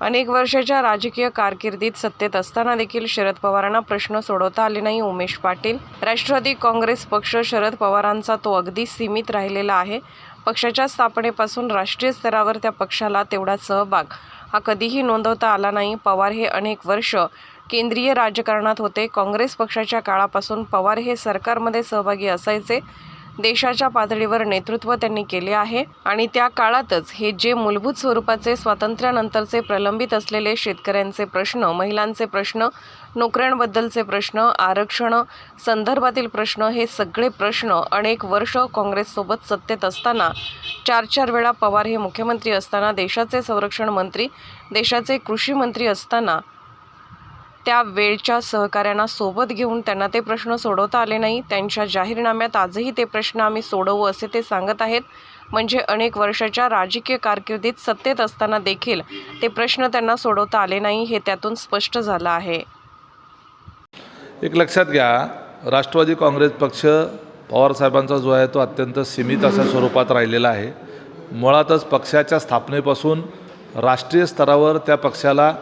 अनेक वर्षाच्या राजकीय कारकिर्दीत सत्तेत असताना देखील शरद पवारांना प्रश्न सोडवता आले नाही. उमेश पाटील राष्ट्रवादी काँग्रेस पक्ष शरद पवारांचा तो अगदी सीमित राहिलेला आहे. पक्षाच्या स्थापनेपासून राष्ट्रीय स्तरावर त्या पक्षाला तेवढा सहभाग हा कधीही नोंदवता आला नाही. पवार हे अनेक वर्ष केंद्रीय राजकारणात होते. काँग्रेस पक्षाच्या काळापासून पवार हे सरकारमध्ये सहभागी असायचे. देशाच्या पातळीवर नेतृत्व त्यांनी केले आहे आणि त्या काळातच हे जे मूलभूत स्वरूपाचे स्वातंत्र्यानंतरचे प्रलंबित असलेले शेतकऱ्यांचे प्रश्न महिलांचे प्रश्न नोकऱ्यांबद्दलचे प्रश्न आरक्षण संदर्भातील प्रश्न हे सगळे प्रश्न अनेक वर्ष काँग्रेससोबत सत्तेत असताना चार चार वेळा पवार हे मुख्यमंत्री असताना देशाचे संरक्षण मंत्री देशाचे कृषी मंत्री असताना त्या वेळच्या सहकाऱ्यांना सोबत घेऊन त्यांना ते प्रश्न सोडवता आले नाही. त्यांच्या जाहीरनाम्यात आजही ते प्रश्न आम्ही सोडवू असे ते सांगत आहेत. म्हणजे अनेक वर्षाच्या राजकीय कारकिर्दीत सत्तेत असताना देखील ते प्रश्न त्यांना सोडवता आले नाही हे त्यातून स्पष्ट झालं आहे. एक लक्षात घ्या राष्ट्रवादी काँग्रेस पक्ष पवारसाहेबांचा जो आहे तो अत्यंत सीमित अशा स्वरूपात राहिलेला आहे. मुळातच पक्षाच्या स्थापनेपासून राष्ट्रीय स्तरावर त्या पक्षाला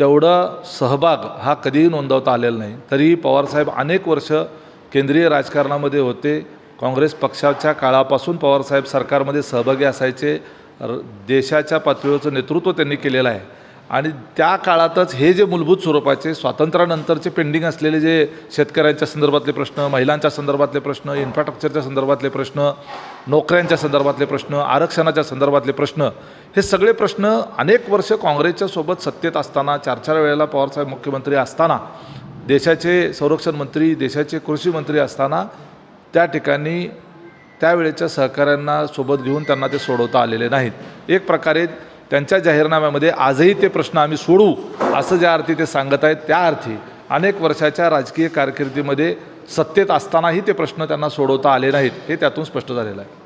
तेवढा सहभाग हा कधीही नोंदवता आलेला नाही. तरीही पवारसाहेब अनेक वर्ष केंद्रीय राजकारणामध्ये होते. काँग्रेस पक्षाच्या काळापासून पवारसाहेब सरकारमध्ये सहभागी असायचे. र देशाच्या पातळीवरचं नेतृत्व त्यांनी केलेलं आहे. आणि त्या काळातच हे जे मूलभूत स्वरूपाचे स्वातंत्र्यानंतरचे पेंडिंग असलेले जे शेतकऱ्यांच्या संदर्भातले प्रश्न महिलांच्या संदर्भातले प्रश्न इन्फ्रास्ट्रक्चरच्या संदर्भातले प्रश्न नोकऱ्यांच्या संदर्भातले प्रश्न आरक्षणाच्या संदर्भातले प्रश्न हे सगळे प्रश्न अनेक वर्ष काँग्रेसच्या सोबत सत्तेत असताना चार चार वेळेला पवारसाहेब मुख्यमंत्री असताना देशाचे संरक्षण मंत्री देशाचे कृषी मंत्री असताना त्या ठिकाणी त्यावेळेच्या सहकाऱ्यांना सोबत घेऊन त्यांना ते सोडवता आलेले नाहीत. एक प्रकारे त्यांच्या जाहीरनाम्यामध्ये आजही ते प्रश्न आम्ही सोडू असं ज्या अर्थी ते सांगत आहेत त्या अर्थी अनेक वर्षाच्या राजकीय कारकिर्दीमध्ये सत्तेत असतानाही ते प्रश्न त्यांना सोडवता आले नाहीत हे त्यातून स्पष्ट झालेलं आहे.